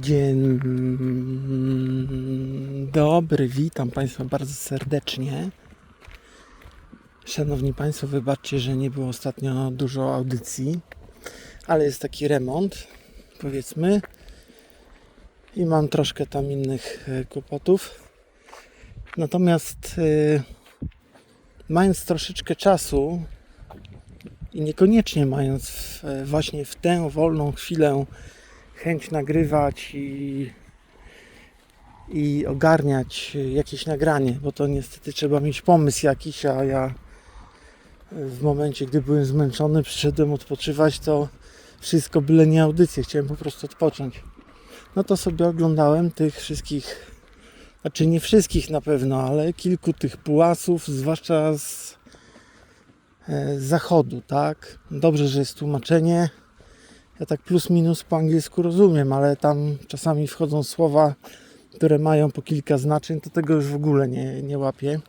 Dzień dobry, witam Państwa bardzo serdecznie. Szanowni Państwo, wybaczcie, że nie było ostatnio dużo audycji, ale jest taki remont, powiedzmy, i mam troszkę tam innych e, kłopotów. Natomiast e, mając troszeczkę czasu i niekoniecznie mając e, właśnie w tę wolną chwilę chęć nagrywać i, i ogarniać jakieś nagranie, bo to niestety trzeba mieć pomysł jakiś, a ja w momencie, gdy byłem zmęczony, przyszedłem odpoczywać, to wszystko byle nie audycję, chciałem po prostu odpocząć. No to sobie oglądałem tych wszystkich, znaczy nie wszystkich na pewno, ale kilku tych pułasów, zwłaszcza z, e, zachodu, tak? Dobrze, że jest tłumaczenie. Ja tak plus minus po angielsku rozumiem, ale tam czasami wchodzą słowa, które mają po kilka znaczeń, to tego już w ogóle nie, nie łapię.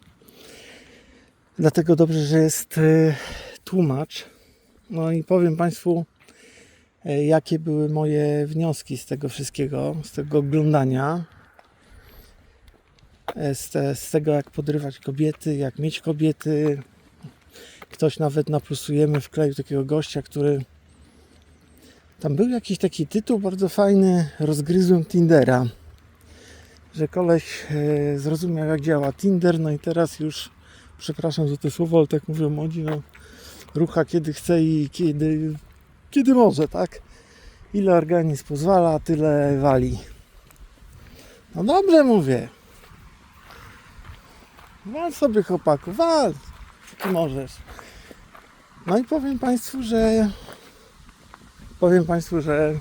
Dlatego dobrze, że jest e, tłumacz. No i powiem Państwu, e, jakie były moje wnioski z tego wszystkiego, z tego oglądania. E, Z, te, z tego, jak podrywać kobiety, jak mieć kobiety. Ktoś nawet na plusujemy wkleił takiego gościa, który tam był jakiś taki tytuł bardzo fajny, rozgryzłem Tindera. Że koleś e, zrozumiał jak działa Tinder, no i teraz już, przepraszam za te słowo, ale tak mówią młodzi, no rucha kiedy chce i kiedy, kiedy może, tak? Ile organizm pozwala, tyle wali. No dobrze mówię. Wal sobie chłopaku, wal, ty możesz. No i powiem Państwu, że powiem Państwu, że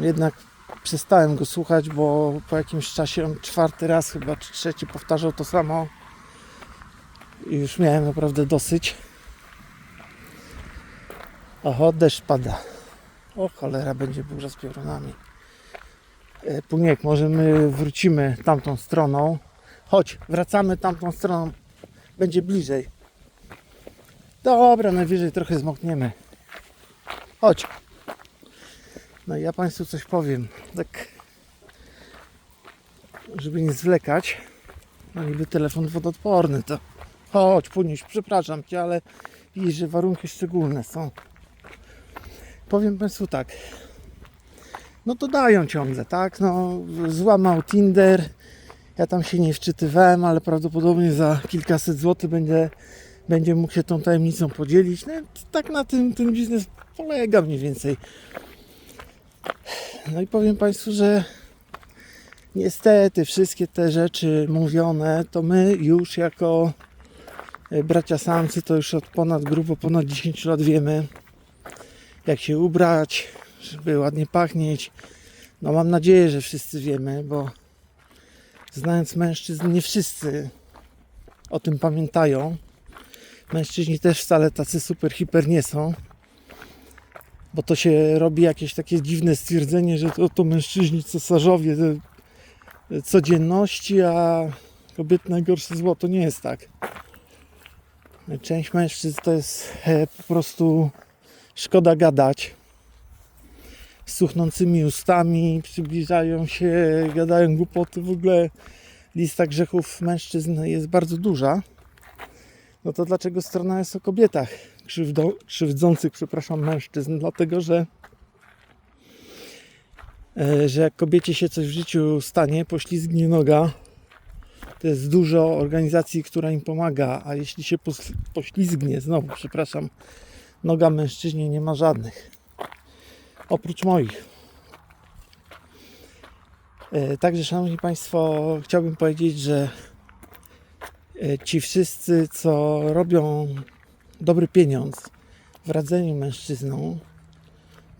jednak przestałem go słuchać, bo po jakimś czasie on czwarty raz chyba, czy trzeci powtarzał to samo i już miałem naprawdę dosyć. Oho, deszcz pada. O cholera, będzie burza z piorunami. E, Puniek, może my wrócimy tamtą stroną. Chodź, wracamy tamtą stroną. Będzie bliżej. Dobra, najwyżej trochę zmokniemy. Chodź. No i ja Państwu coś powiem. Tak, żeby nie zwlekać. No niby telefon wodoodporny to. Chodź, Puniuś, przepraszam Cię, ale widzisz, że warunki szczególne są. Powiem Państwu tak. No to dają ciągle, tak? No, złamał Tinder. Ja tam się nie wczytywałem, ale prawdopodobnie za kilkaset złotych będzie, będzie mógł się tą tajemnicą podzielić. No, tak na tym ten biznes polega mniej więcej. No i powiem Państwu, że niestety wszystkie te rzeczy mówione, to my już jako e, bracia samcy to już od ponad grubo ponad 10 lat wiemy jak się ubrać, żeby ładnie pachnieć. No mam nadzieję, że wszyscy wiemy, bo znając mężczyzn, nie wszyscy o tym pamiętają. Mężczyźni też wcale tacy super hiper nie są, bo to się robi jakieś takie dziwne stwierdzenie, że to, to mężczyźni cesarzowie codzienności, a kobiety najgorsze zło. To nie jest tak. Część mężczyzn to jest e, po prostu szkoda gadać. Z suchnącymi ustami przybliżają się, gadają głupoty. W ogóle lista grzechów mężczyzn jest bardzo duża. No to dlaczego strona jest o kobietach krzywdo, krzywdzących, przepraszam, mężczyzn? Dlatego, że e, że jak kobiecie się coś w życiu stanie, poślizgnie noga, to jest dużo organizacji, która im pomaga, a jeśli się poślizgnie, znowu, przepraszam, noga mężczyźnie nie ma żadnych. Oprócz moich. E, Także, Szanowni Państwo, chciałbym powiedzieć, że ci wszyscy, co robią dobry pieniądz w radzeniu mężczyzną,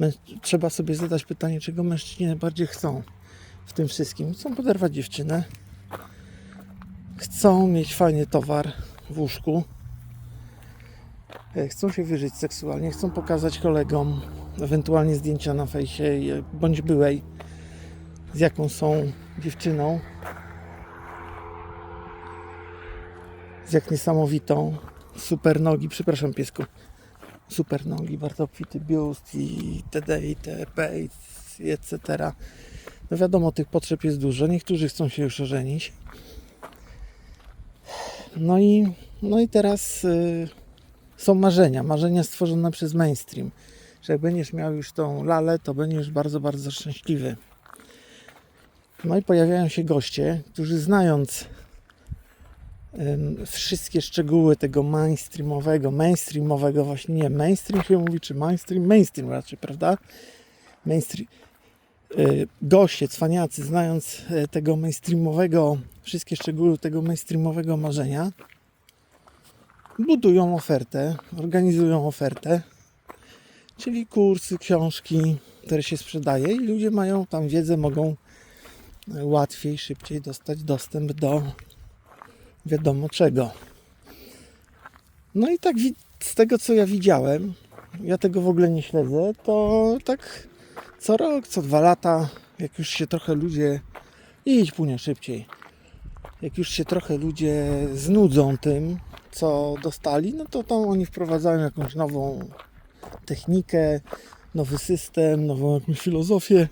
mę- trzeba sobie zadać pytanie, czego mężczyźni najbardziej chcą w tym wszystkim. Chcą poderwać dziewczynę, chcą mieć fajny towar w łóżku, E, chcą się wyżyć seksualnie, chcą pokazać kolegom ewentualnie zdjęcia na fejsie e, bądź byłej z jaką są dziewczyną z jak niesamowitą super nogi, przepraszam piesku super nogi, bardzo obfity biust i td i tp i i etc. No wiadomo, tych potrzeb jest dużo. Niektórzy chcą się już ożenić. No i, no i teraz y, są marzenia. Marzenia stworzone przez mainstream. Że jak będziesz miał już tą lalę, to będziesz bardzo, bardzo szczęśliwy. No i pojawiają się goście, którzy znając wszystkie szczegóły tego mainstreamowego, mainstreamowego właśnie nie, mainstream się mówi, czy mainstream, mainstream raczej, prawda? Mainstream. y, Goście, cwaniacy, znając e, tego mainstreamowego, wszystkie szczegóły tego mainstreamowego marzenia, budują ofertę, organizują ofertę, czyli kursy, książki, które się sprzedaje i ludzie mają tam wiedzę, mogą e, łatwiej, szybciej dostać dostęp do wiadomo czego. No i tak z tego co ja widziałem, ja tego w ogóle nie śledzę, to tak co rok, co dwa lata, jak już się trochę ludzie idź płynie szybciej. Jak już się trochę ludzie znudzą tym, co dostali, no to tam oni wprowadzają jakąś nową technikę, nowy system, nową jakąś filozofię,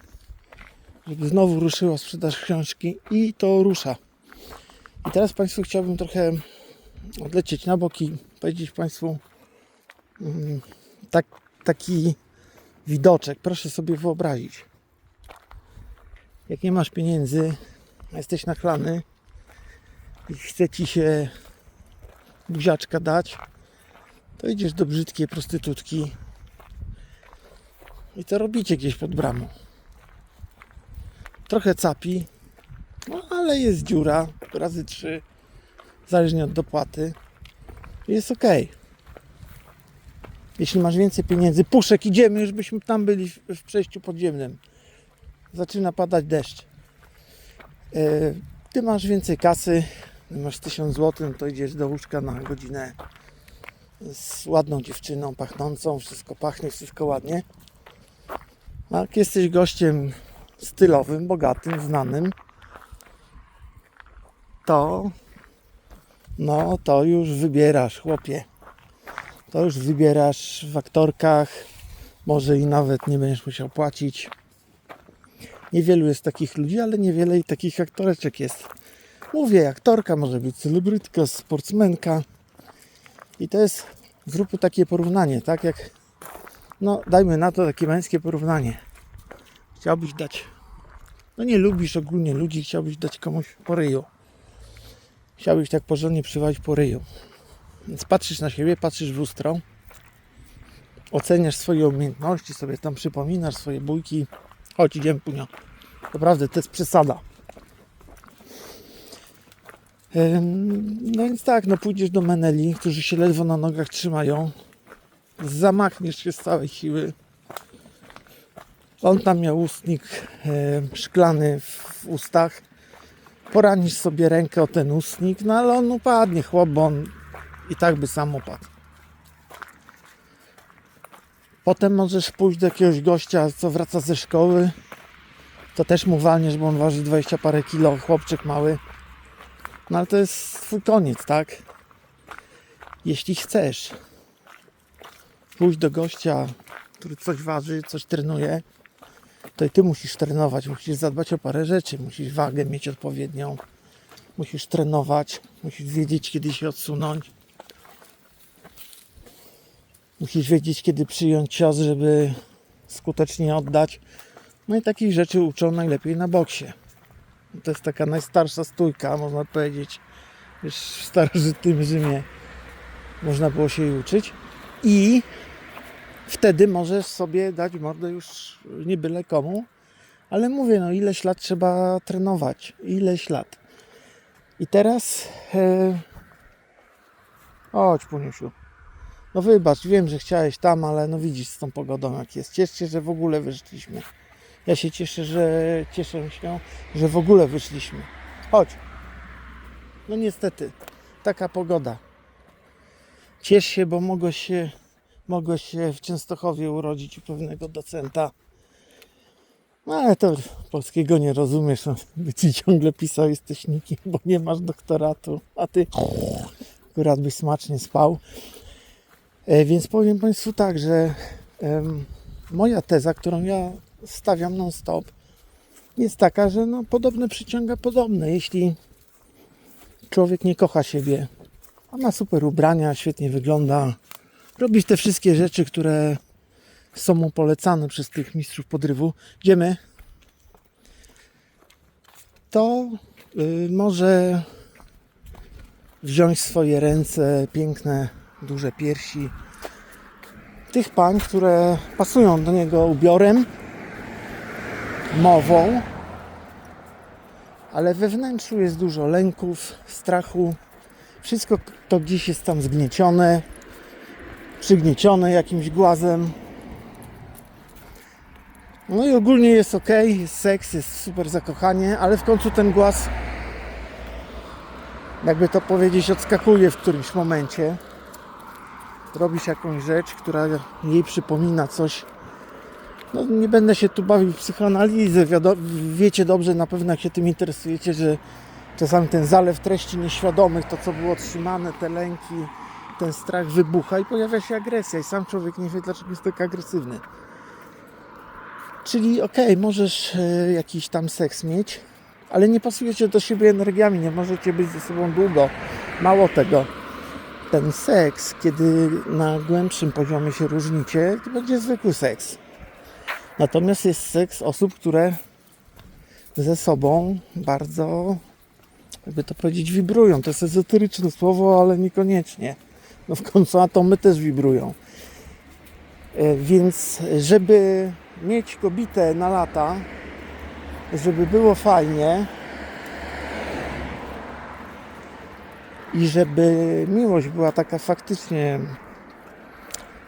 żeby znowu ruszyła sprzedaż książki i to rusza. I teraz Państwu chciałbym trochę odlecieć na bok i powiedzieć Państwu mm, tak, taki widoczek. Proszę sobie wyobrazić. Jak nie masz pieniędzy, jesteś nachlany i chce Ci się buziaczka dać, to idziesz do brzydkiej prostytutki i to robicie gdzieś pod bramą. Trochę capi, ale jest dziura, razy trzy, zależnie od dopłaty. Jest ok. Jeśli masz więcej pieniędzy, puszek, idziemy, już byśmy tam byli w, w przejściu podziemnym. Zaczyna padać deszcz. E, Ty masz więcej kasy, masz 1000 zł, to idziesz do łóżka na godzinę z ładną dziewczyną, pachnącą, wszystko pachnie, wszystko ładnie. A jesteś gościem stylowym, bogatym, znanym, to no to już wybierasz, chłopie. To już wybierasz w aktorkach, może i nawet nie będziesz musiał płacić. Niewielu jest takich ludzi, ale niewiele i takich aktoreczek jest. Mówię, aktorka może być celebrytka, sportsmenka. I to jest, zróbmy takie porównanie, tak jak, no dajmy na to takie męskie porównanie. Chciałbyś dać, no nie lubisz ogólnie ludzi, chciałbyś dać komuś po ryju. Chciałbyś tak porządnie przywalić po ryju. Więc patrzysz na siebie, patrzysz w lustro, oceniasz swoje umiejętności, sobie tam przypominasz swoje bójki. Chodź, idziemy punio. Naprawdę, to jest przesada. No więc tak, no pójdziesz do Meneli, którzy się ledwo na nogach trzymają. Zamachniesz się z całej siły. On tam miał ustnik szklany w ustach. Poranisz sobie rękę o ten ustnik, no ale on upadnie, chłop, bo on i tak by sam upadł. Potem możesz pójść do jakiegoś gościa, co wraca ze szkoły. To też mu walniesz, bo on waży 20 parę kilo, chłopczyk mały. No ale to jest twój koniec, tak? Jeśli chcesz pójść do gościa, który coś waży, coś trenuje, i ty musisz trenować, musisz zadbać o parę rzeczy, musisz wagę mieć odpowiednią, musisz trenować, musisz wiedzieć, kiedy się odsunąć. Musisz wiedzieć, kiedy przyjąć cios, żeby skutecznie oddać. No i takich rzeczy uczą najlepiej na boksie. To jest taka najstarsza stójka, można powiedzieć. Już w starożytnym Rzymie można było się jej uczyć. I wtedy możesz sobie dać mordę już nie byle komu. Ale mówię, no ileś lat trzeba trenować. Ileś lat. I teraz... E... Chodź, Puniusiu. No wybacz, wiem, że chciałeś tam, ale no widzisz z tą pogodą jak jest. Ciesz się, że w ogóle wyszliśmy. Ja się cieszę, że cieszę się, że w ogóle wyszliśmy. Chodź. No niestety, taka pogoda. Ciesz się, bo mogłeś się, mogłeś się w Częstochowie urodzić u pewnego docenta. No ale to polskiego nie rozumiesz, no, by ci ciągle pisał jesteś nikim, bo nie masz doktoratu, a ty akurat byś smacznie spał. E, Więc powiem Państwu tak, że moja teza, którą ja stawiam non stop, jest taka, że no, podobne przyciąga podobne. Jeśli człowiek nie kocha siebie, a ma super ubrania, świetnie wygląda, robi te wszystkie rzeczy, które są mu polecane przez tych mistrzów podrywu, idziemy, to y, może wziąć swoje ręce piękne, duże piersi tych pań, które pasują do niego ubiorem, mową, ale we wnętrzu jest dużo lęków, strachu. Wszystko to gdzieś jest tam zgniecione, przygniecione jakimś głazem. No i ogólnie jest ok, jest seks, jest super zakochanie, ale w końcu ten głaz, jakby to powiedzieć, odskakuje w którymś momencie. Robisz jakąś rzecz, która jej przypomina coś. No nie będę się tu bawił w psychoanalizę. Wiado- wiecie dobrze na pewno, jak się tym interesujecie, że czasami ten zalew treści nieświadomych, to co było trzymane, te lęki, ten strach wybucha i pojawia się agresja. I sam człowiek nie wie, dlaczego jest tak agresywny. Czyli okej, możesz e, jakiś tam seks mieć, ale nie pasujecie do siebie energiami, nie możecie być ze sobą długo. Mało tego, ten seks, kiedy na głębszym poziomie się różnicie, to będzie zwykły seks. Natomiast jest seks osób, które ze sobą bardzo, jakby to powiedzieć, wibrują. To jest ezoteryczne słowo, ale niekoniecznie. No w końcu atomy też wibrują. E, Więc żeby mieć kobietę na lata, żeby było fajnie i żeby miłość była taka faktycznie,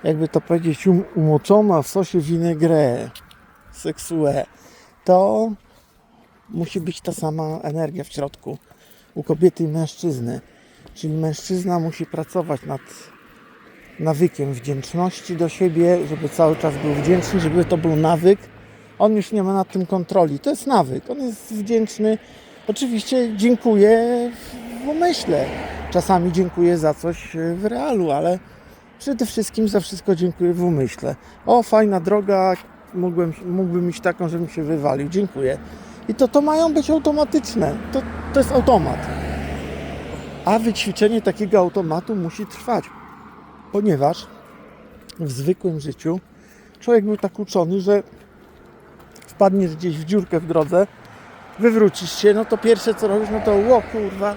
jakby to powiedzieć, um, umoczona w sosie vinaigrette, seksue, to musi być ta sama energia w środku u kobiety i mężczyzny. Czyli mężczyzna musi pracować nad nawykiem wdzięczności do siebie, żeby cały czas był wdzięczny, żeby to był nawyk. On już nie ma nad tym kontroli. To jest nawyk. On jest wdzięczny. Oczywiście dziękuję w umyśle. Czasami dziękuję za coś w realu, ale przede wszystkim za wszystko dziękuję w umyśle. O, fajna droga, mógłbym, mógłbym mieć taką, żebym się wywalił. Dziękuję. I to, to mają być automatyczne. To, to jest automat. A wyćwiczenie takiego automatu musi trwać ponieważ w zwykłym życiu człowiek był tak uczony, że wpadniesz gdzieś w dziurkę w drodze, wywrócisz się, no to pierwsze co robisz, no to ło kurwa,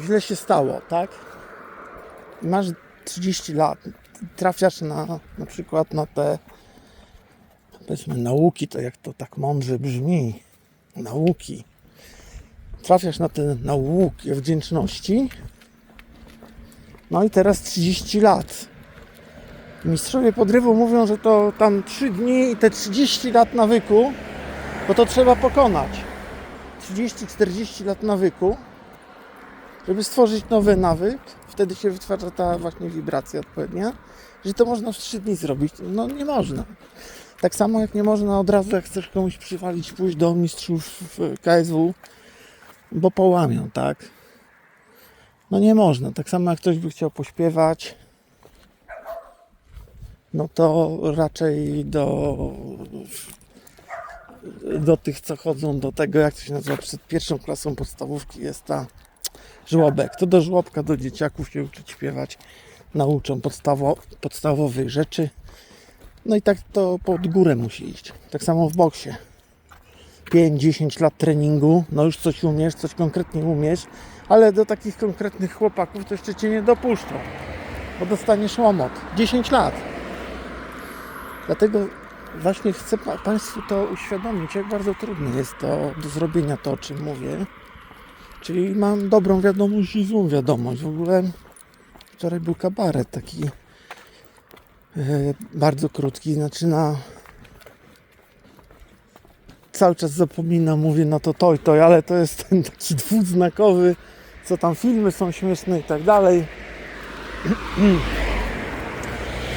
źle się stało, tak? Masz 30 lat, trafiasz na na przykład na te powiedzmy nauki, to jak to tak mądrze brzmi, nauki. Trafiasz na te nauki o wdzięczności, no i teraz 30 lat. Mistrzowie podrywu mówią, że to tam 3 dni i te 30 lat nawyku, bo to trzeba pokonać. 30-40 lat nawyku, żeby stworzyć nowy nawyk. Wtedy się wytwarza ta właśnie wibracja odpowiednia, że to można w 3 dni zrobić. No nie można. Tak samo jak nie można od razu, jak chcesz komuś przywalić, pójść do mistrzów KSW, bo połamią, tak? No nie można. Tak samo jak ktoś by chciał pośpiewać, no to raczej do, do tych, co chodzą do tego, jak to się nazywa, przed pierwszą klasą podstawówki jest ta żłobek. To do żłobka, do dzieciaków się uczyć śpiewać. Nauczą podstawo, podstawowych rzeczy. No i tak to pod górę musi iść. Tak samo w boksie. 5-10 lat treningu, no już coś umiesz, coś konkretnie umiesz, ale do takich konkretnych chłopaków to jeszcze Cię nie dopuszczą, bo dostaniesz łomot. 10 lat. Dlatego właśnie chcę pa- Państwu to uświadomić, jak bardzo trudne jest to do zrobienia to, o czym mówię. Czyli mam dobrą wiadomość i złą wiadomość. W ogóle wczoraj był kabaret taki e, bardzo krótki, znaczy na cały czas zapominam, mówię na to to i to, ale to jest ten taki dwuznakowy, co tam filmy są śmieszne i tak dalej.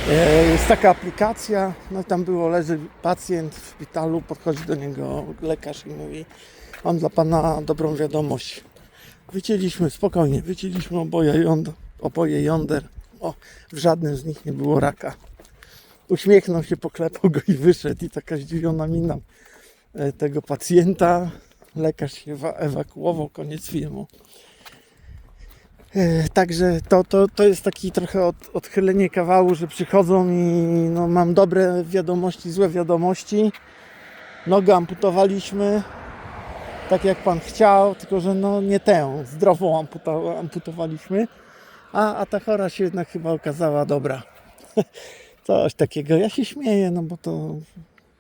E, Jest taka aplikacja, no tam było, leży pacjent w szpitalu, podchodzi do niego lekarz i mówi, mam dla pana dobrą wiadomość. Wycięliśmy, spokojnie, wycięliśmy oboje, jąd, oboje jąder, o, w żadnym z nich nie było raka. uśmiechnął się, poklepał go i wyszedł. I taka zdziwiona mina tego pacjenta. Lekarz się ewa- ewakuował, koniec filmu. E, Także to, to, to jest taki trochę od, odchylenie kawału, że przychodzą i no, mam dobre wiadomości, złe wiadomości. Nogę amputowaliśmy, tak jak pan chciał, tylko że no nie tę, zdrową amputa- amputowaliśmy. A, a ta chora się jednak chyba okazała dobra. Coś takiego. Ja się śmieję, no bo to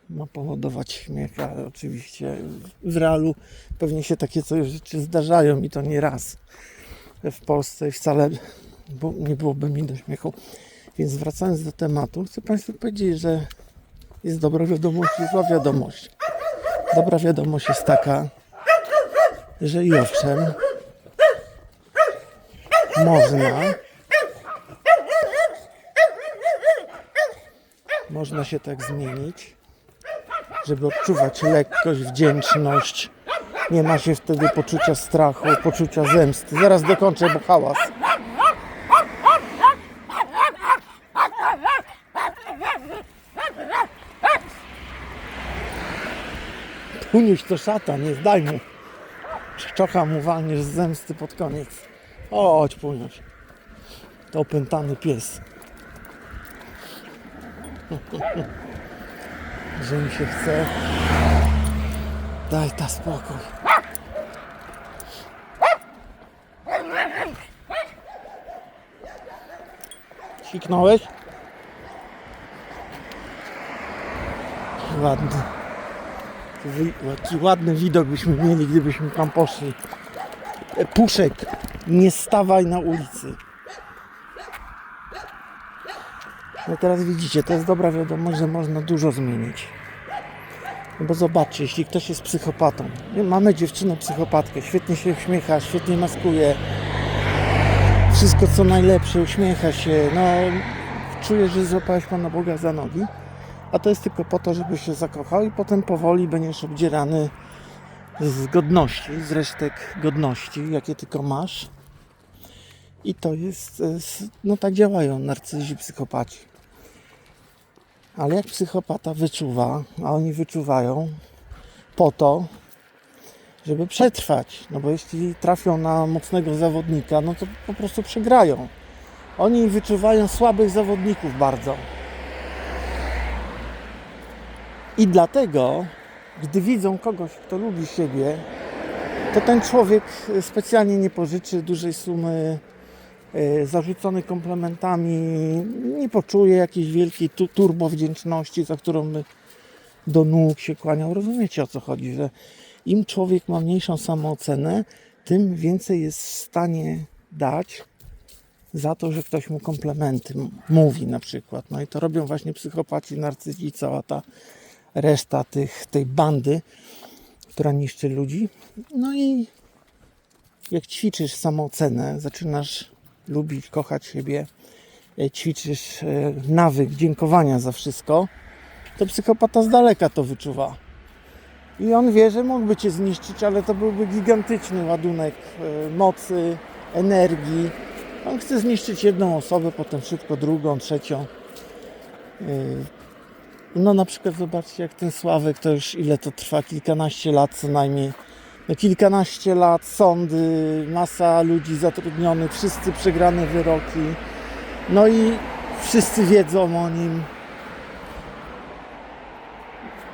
ma powodować śmiech, ale oczywiście w realu pewnie się takie coś rzeczy zdarzają i to nie raz w Polsce wcale bo nie byłoby mi do śmiechu. Więc wracając do tematu, chcę Państwu powiedzieć, że jest dobra wiadomość i zła wiadomość. Dobra wiadomość jest taka, że i owszem, można można się tak zmienić, żeby odczuwać lekkość, wdzięczność. Nie ma się wtedy poczucia strachu, poczucia zemsty. Zaraz dokończę, bo hałas. Puniuś to szata, nie zdaj mu. Szczocha mu walniesz z zemsty pod koniec. Chodź Puniuś. To opętany pies. Że mi się chce. Daj ta spokój. Siknąłeś? Ładny. Jaki ładny widok byśmy mieli, gdybyśmy tam poszli. E, Puszek, nie stawaj na ulicy. No teraz widzicie, to jest dobra wiadomość, że można dużo zmienić. No bo zobaczcie, jeśli ktoś jest psychopatą, mamy dziewczynę psychopatkę, świetnie się uśmiecha, świetnie maskuje, wszystko co najlepsze, uśmiecha się, no czujesz, że złapałeś Pana Boga za nogi, a to jest tylko po to, żeby się zakochał i potem powoli będziesz obdzierany z godności, z resztek godności, jakie tylko masz. I to jest, e, no tak działają narcyzi, psychopaci. Ale jak psychopata wyczuwa, a oni wyczuwają po to, żeby przetrwać. No bo jeśli trafią na mocnego zawodnika, no to po prostu przegrają. Oni wyczuwają słabych zawodników bardzo. I dlatego, gdy widzą kogoś, kto lubi siebie, to ten człowiek specjalnie nie pożyczy dużej sumy zarzucony komplementami, nie poczuje jakiejś wielkiej tu- turbo wdzięczności, za którą by do nóg się kłaniał. Rozumiecie o co chodzi, że im człowiek ma mniejszą samoocenę, tym więcej jest w stanie dać za to, że ktoś mu komplementy mówi na przykład. No i to robią właśnie psychopaci, narcyzi, cała ta reszta tych, tej bandy, która niszczy ludzi. No i jak ćwiczysz samoocenę, zaczynasz lubić, kochać siebie, e, ćwiczysz e, nawyk dziękowania za wszystko, to psychopata z daleka to wyczuwa. I on wie, że mógłby cię zniszczyć, ale to byłby gigantyczny ładunek e, mocy, energii. On chce zniszczyć jedną osobę, potem szybko drugą, trzecią. No na przykład zobaczcie, jak ten Sławek, to już ile to trwa, kilkanaście lat co najmniej. No kilkanaście lat, sądy, masa ludzi zatrudnionych, wszyscy przegrane wyroki. No i wszyscy wiedzą o nim.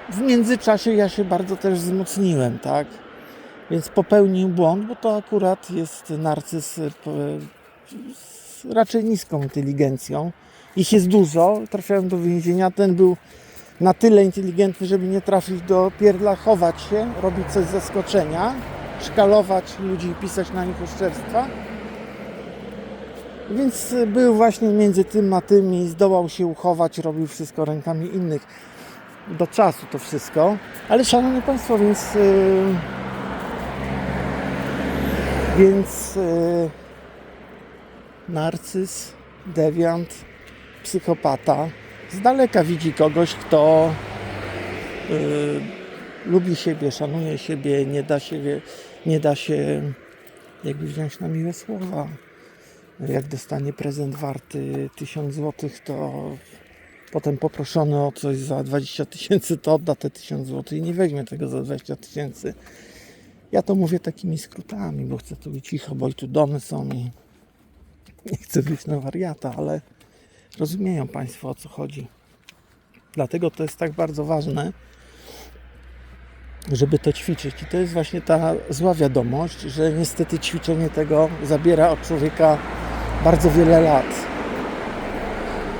W międzyczasie ja się bardzo też wzmocniłem, tak? Więc popełnił błąd, bo to akurat jest narcyz e, z raczej niską inteligencją. Ich jest dużo, trafiałem do więzienia. Ten był na tyle inteligentny, żeby nie trafić do pierdla, chować się, robić coś z zaskoczenia, szkalować ludzi i pisać na nich oszczerstwa. Więc był właśnie między tym a tym i zdołał się uchować, robił wszystko rękami innych. Do czasu to wszystko. Ale szanowni Państwo, więc... Yy, więc... Yy, narcyz, dewiant, psychopata z daleka widzi kogoś, kto y, lubi siebie, szanuje siebie, nie da siebie, nie da się jakby wziąć na miłe słowa. Jak dostanie prezent warty 1000 zł, to potem poproszony o coś za 20 tysięcy, to odda te 1000 zł i nie weźmie tego za 20 tysięcy. Ja to mówię takimi skrótami, bo chcę tu być cicho, bo i tu domy są i nie chcę wyjść na wariata, ale rozumieją Państwo o co chodzi. Dlatego to jest tak bardzo ważne, żeby to ćwiczyć. I to jest właśnie ta zła wiadomość, że niestety ćwiczenie tego zabiera od człowieka bardzo wiele lat.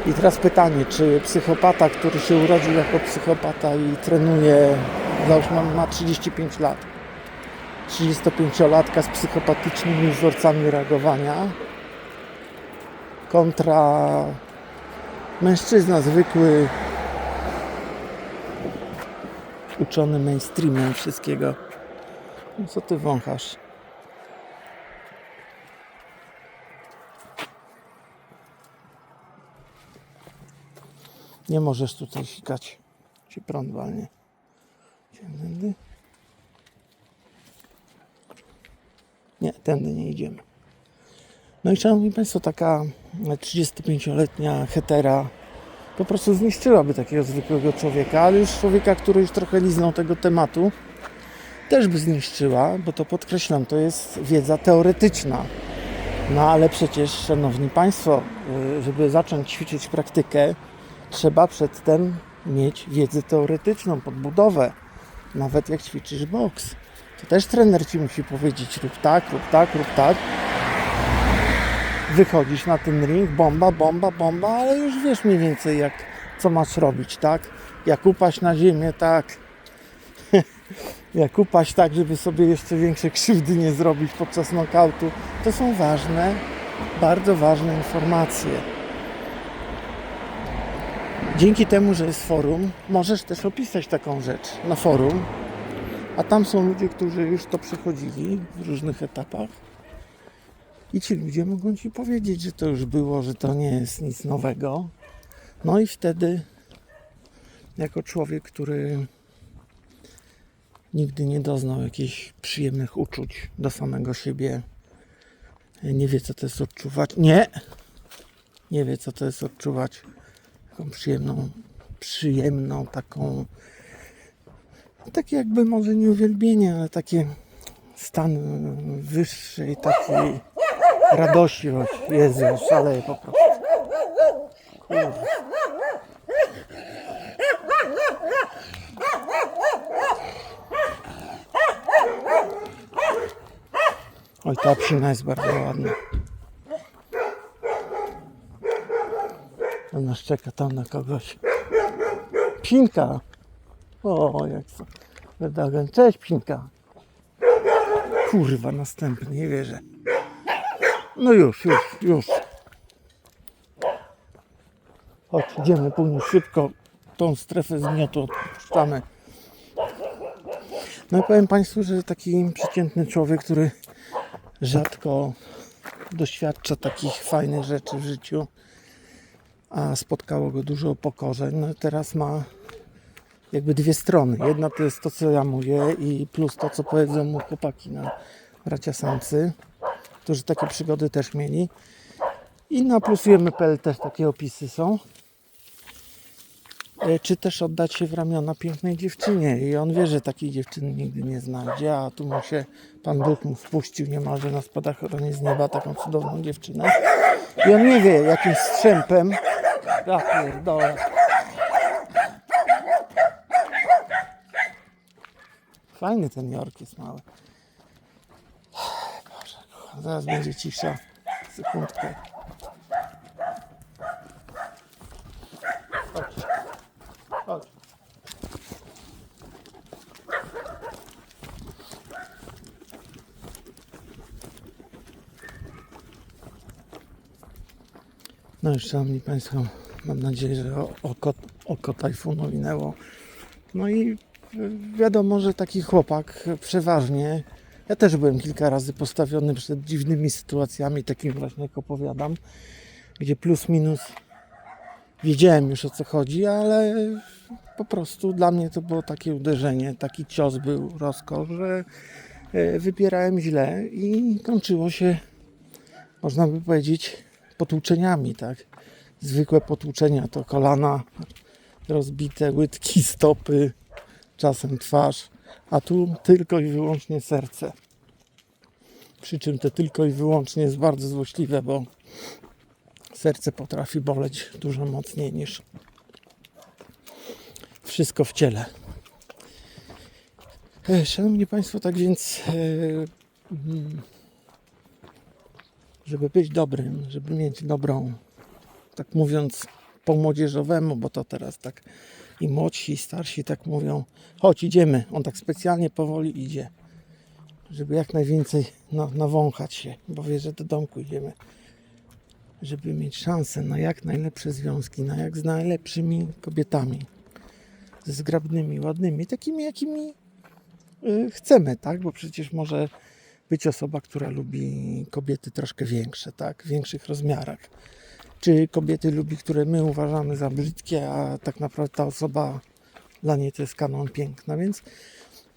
I teraz pytanie, czy psychopata, który się urodził jako psychopata i trenuje, załóżmy ma 35 lat, 35-latka z psychopatycznymi wzorcami reagowania kontra mężczyzna zwykły, uczony mainstreamem wszystkiego. No co ty wąchasz? Nie możesz tutaj sikać. Ci prąd walnie. Tędy. Nie, tędy nie idziemy. No i szanowni Państwo, taka 35-letnia hetera po prostu zniszczyłaby takiego zwykłego człowieka, ale już człowieka, który już trochę liznął tego tematu, też by zniszczyła, bo to podkreślam, to jest wiedza teoretyczna. No ale przecież, Szanowni Państwo, y, żeby zacząć ćwiczyć praktykę, trzeba przedtem mieć wiedzę teoretyczną, podbudowę. Nawet jak ćwiczysz boks. To też trener Ci musi powiedzieć rób tak, rób tak, rób tak. Wychodzisz na ten ring, bomba, bomba, bomba, ale już wiesz mniej więcej jak, co masz robić, tak? Jak upaść na ziemię, tak? jak upaść tak, żeby sobie jeszcze większe krzywdy nie zrobić podczas knockoutu. To są ważne, bardzo ważne informacje. Dzięki temu, że jest forum, możesz też opisać taką rzecz na forum, a tam są ludzie, którzy już to przechodzili w różnych etapach. I ci ludzie mogą ci powiedzieć, że to już było, że to nie jest nic nowego. No i wtedy, jako człowiek, który nigdy nie doznał jakichś przyjemnych uczuć do samego siebie, nie wie, co to jest odczuwać. Nie! Nie wie, co to jest odczuwać taką przyjemną, przyjemną, taką takie jakby może nie uwielbienie, ale takie stan wyższej takiej radości. O Jezu, szaleję po prostu. Kurde. Oj, ta psina jest bardzo ładna. Ona szczeka tam na kogoś. Psinka! O, jak to. Wydagen. Cześć, Psinka. Kurwa, następny, nie wierzę. No już, już, już. Chodź, idziemy później szybko. Tą strefę zmiotu odpuszczamy. No i powiem Państwu, że taki przeciętny człowiek, który rzadko doświadcza takich fajnych rzeczy w życiu, a spotkało go dużo upokorzeń, no teraz ma jakby dwie strony. Jedna to jest to, co ja mówię i plus to, co powiedzą mu chłopaki na bracia samcy, którzy takie przygody też mieli. I na plusujemy.pl też takie opisy są. E, Czy też oddać się w ramiona pięknej dziewczynie. I on wie, że takiej dziewczyny nigdy nie znajdzie, a tu mu się Pan Bóg mu wpuścił niemalże na spadachronie z nieba taką cudowną dziewczynę. I on nie wie, jakim strzępem. Ja pierdolę. Fajny ten Jork jest mały. Zaraz będzie cisza. Sekundkę. Chodź. Chodź. No już szanowni Państwo, mam nadzieję, że oko, oko tajfunu minęło. No i wiadomo, że taki chłopak przeważnie. Ja też byłem kilka razy postawiony przed dziwnymi sytuacjami, takimi właśnie jak opowiadam, gdzie plus minus wiedziałem już o co chodzi, ale po prostu dla mnie to było takie uderzenie, taki cios był rozkosz, że e, wybierałem źle i kończyło się, można by powiedzieć, potłuczeniami, tak? zwykłe potłuczenia to kolana, rozbite łydki, stopy, czasem twarz, a tu tylko i wyłącznie serce. Przy czym to tylko i wyłącznie jest bardzo złośliwe, bo serce potrafi boleć dużo mocniej niż wszystko w ciele. E, Szanowni Państwo, tak więc, e, mm, żeby być dobrym, żeby mieć dobrą, tak mówiąc po młodzieżowemu, bo to teraz tak i młodsi, i starsi tak mówią, chodź idziemy, on tak specjalnie powoli idzie, żeby jak najwięcej na, nawąchać się, bo wie, że do domku idziemy, żeby mieć szansę na jak najlepsze związki, na jak z najlepszymi kobietami, ze zgrabnymi, ładnymi, takimi jakimi y, chcemy, tak? Bo przecież może być osoba, która lubi kobiety troszkę większe, tak? W większych rozmiarach. Czy kobiety lubi, które my uważamy za brzydkie, a tak naprawdę ta osoba dla niej to jest kanon piękna. Więc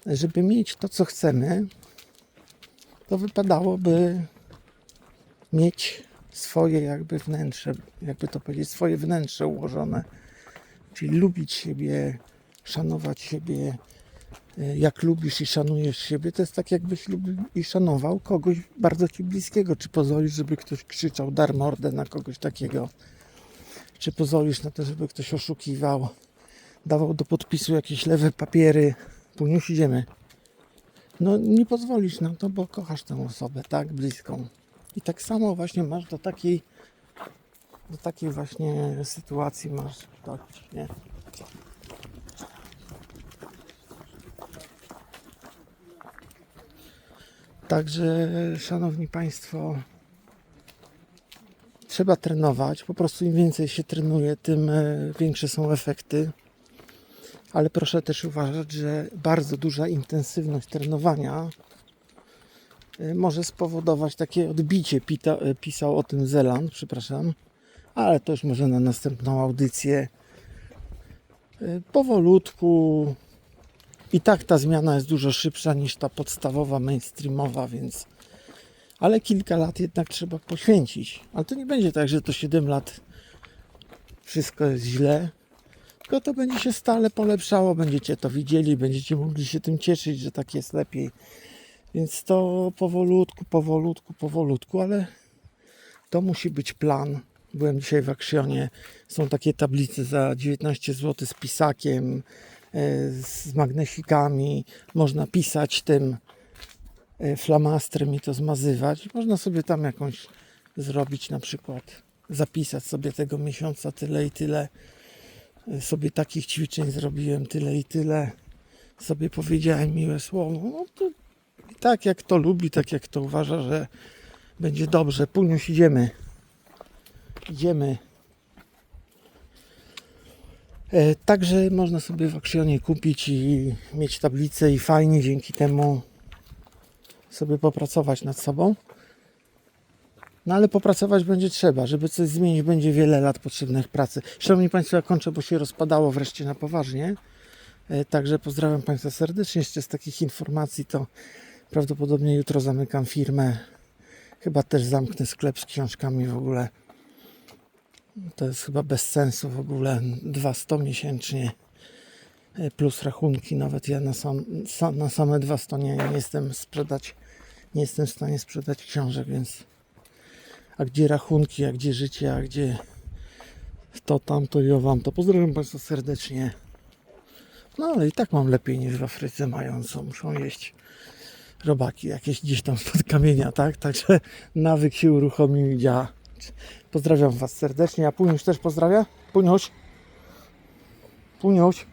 żeby mieć to, co chcemy, to wypadałoby mieć swoje jakby wnętrze, jakby to powiedzieć, swoje wnętrze ułożone. Czyli lubić siebie, szanować siebie, jak lubisz i szanujesz siebie, to jest tak jakbyś lubił i szanował kogoś bardzo ci bliskiego. Czy pozwolisz, żeby ktoś krzyczał dar mordę na kogoś takiego? Czy pozwolisz na to, żeby ktoś oszukiwał, dawał do podpisu jakieś lewe papiery? Tu już idziemy. No nie pozwolisz na to, bo kochasz tę osobę, tak, bliską. I tak samo właśnie masz do takiej do takiej właśnie sytuacji masz dojść, nie? Także, szanowni Państwo, trzeba trenować. Po prostu im więcej się trenuje, tym e, większe są efekty. Ale proszę też uważać, że bardzo duża intensywność trenowania e, może spowodować takie odbicie. Pita, e, pisał o tym Zeland, przepraszam, ale to już może na następną audycję. Powolutku. I tak ta zmiana jest dużo szybsza niż ta podstawowa, mainstreamowa, więc. Ale kilka lat jednak trzeba poświęcić. Ale to nie będzie tak, że to 7 lat wszystko jest źle, tylko to będzie się stale polepszało. Będziecie to widzieli, będziecie mogli się tym cieszyć, że tak jest lepiej. Więc to powolutku, powolutku, powolutku, ale to musi być plan. Byłem dzisiaj w Aksionie. Są takie tablice za 19 zł z pisakiem, z magnesikami. Można pisać tym e, flamastrem i to zmazywać. Można sobie tam jakąś zrobić na przykład, zapisać sobie tego miesiąca tyle i tyle. E, Sobie takich ćwiczeń zrobiłem tyle i tyle. Sobie powiedziałem miłe słowo. No to tak jak to lubi, tak jak to uważa, że będzie dobrze. Puniuś idziemy. Idziemy. E, Także można sobie w Aksionie kupić i mieć tablicę i fajnie dzięki temu sobie popracować nad sobą. No ale popracować będzie trzeba, żeby coś zmienić, będzie wiele lat potrzebnych pracy. Szanowni Państwo, ja kończę, bo się rozpadało wreszcie na poważnie. E, Także pozdrawiam Państwa serdecznie. Jeszcze z takich informacji to prawdopodobnie jutro zamykam firmę. Chyba też zamknę sklep z książkami w ogóle. To jest chyba bez sensu w ogóle. 200 miesięcznie e, plus rachunki. Nawet ja na, sam, sa, na same 200 nie, nie jestem sprzedać, nie jestem w stanie sprzedać książek, więc a gdzie rachunki, a gdzie życie, a gdzie to, tamto i owam, to pozdrawiam Państwa serdecznie. No ale i tak mam lepiej niż w Afryce mają, co muszą jeść robaki jakieś gdzieś tam spod kamienia, tak? Także nawyk się uruchomił i działa. Pozdrawiam Was serdecznie, a Puniuś też pozdrawia? Puniuś? Puniuś?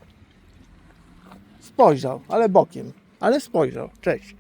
Spojrzał, ale bokiem, ale spojrzał. Cześć.